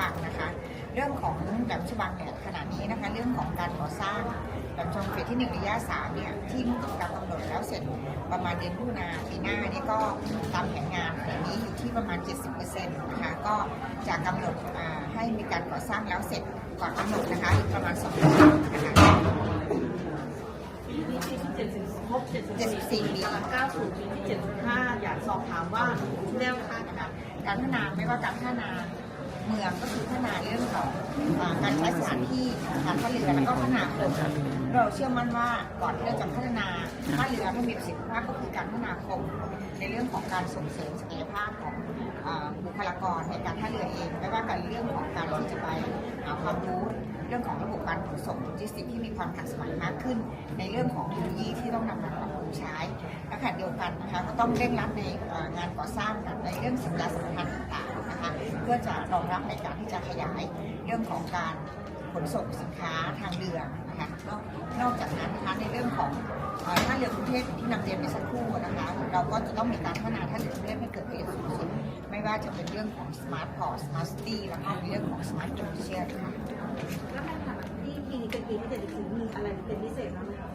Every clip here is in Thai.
บังนะคะ เรื่องของแหลมฉบังเนี่ยขณะนี้นะคะ เรื่องของการก่อสร้างแหลมฉบังเฟสที่หนึ่งระยะสามเนี่ยที่มุ่งตรงการกำหนดแล้วเสร็จประมาณเดือนมิถุนาปีหน้าเนี่ยก็ตามแผนงานขณะนี้อยู่ที่ประมาณ 70%นะคะก็จะกำหนดให้มีการก่อสร้างแล้วเสร็จก่อนกำหนดนะคะอีกประมาณ2เดือนนะคะปีนี้ที่เจ็ดสิบครบเจ็ดสิบสี่74ปีปีกำลังก้าวสู่ปีที่เจ็ดสิบห้าอยากสอบถามว่าแนวทางการพัฒนาไม่ว่าการพัฒนา เมืองก็คือพัฒนาเรื่องของอการใช้สถานที่การท่าเรือแล้วก็พัฒนาคนเราเชื่อมั่นว่าก่อนที่เราจะพัฒนาท่าเรือให้มีประสิทธิภาพก็คือการพัฒนาคนในเรื่องของการส่งเสริมศักยภาพของอบุคลากรในการท่าเรือเองไม่ว่ากันเรื่องของการที่จะไปหาความรู้เรื่องของระบบการขนส่งโลจิสติกที่มีความทันสมัยมากขึ้น ในเรื่องของเทคโนโลยีที่ต้องนำมาปรับปรุงใช้และขณะเดียวกันนะคะก็ต้องเร่งรัดในงานก่อสร้างในเรื่องสัญญาสัมพันธ์ต่างๆน เพื่อจะรองรับในการที่จะขยายเรื่องของการขนส่งสินค้าทางเรือนะคะนอกนอกจากนั้นนะคะในเรื่องของเอ่อท่าเรือกรุงเทพที่นำเรียนไปสักครู่นะคะเราก็จะต้องมีการพัฒนาท่าเรือกรุงเทพให้เกิดประโยชน์สูงสุด ไม่ว่าจะเป็นเรื่องของ smart port smart city แล้วก็ในเรื่องของ smart commercial ค่ะแล้วในฐานะที่ปีนี้เป็นปีที่เจ็ดสิบสี่มีอะไรเป็นพิเศษบ้างไหมคะ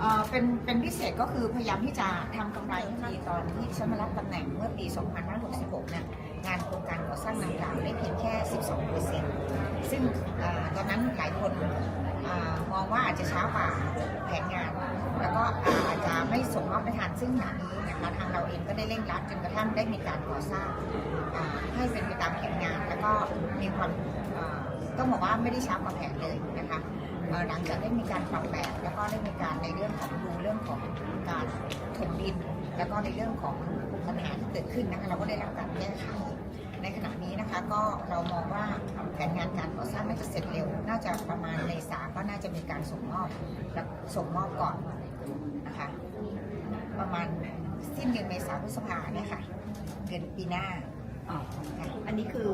เอ่อเป็นเป็นพิเศษก็คือพยายามที่จะทำกำไรให้ดีตอนที่ฉันมารับตำแหน่งเมื่อปี 2566 เนี่ย สร้างดังกล่าวได้เพียงแค่ 12เปอร์เซ็นต์ซึ่งอตอนนั้นหลายคนอมองว่าอาจจะช้ากว่าแผนงาน แล้วก็อาจจะไม่ส่งมอบไม่ทันซึ่งขณะนี้นะคะทางเราเองก็ได้เร่งรัดจนกระทั่งได้มีการก่อสร้างให้เป็นไปตามแผนงาน แล้วก็มีความต้องบอกว่าไม่ได้ช้ากว่าแผนเลยนะคะหลังจากได้มีการปรับแบบแล้วก็ได้มีการในเรื่องของดูเรื่องของการถมดิน แล้วก็ในเรื่องของปัญหาที่เกิดขึ้นนะคะเราก็ได้รับการแก้ไข ก็เรามองว่าแผนงานการก่อสร้างน่าจะเสร็จเร็ว น่าจะประมาณในสาก็น่าจะมีการส่งมอบและส่งมอบก่อนนะคะประมาณสิ้นเดือนเมษาพฤษภาเนี่ยค่ะเดือนปีหน้าอ๋อค่ะอันนี้คือ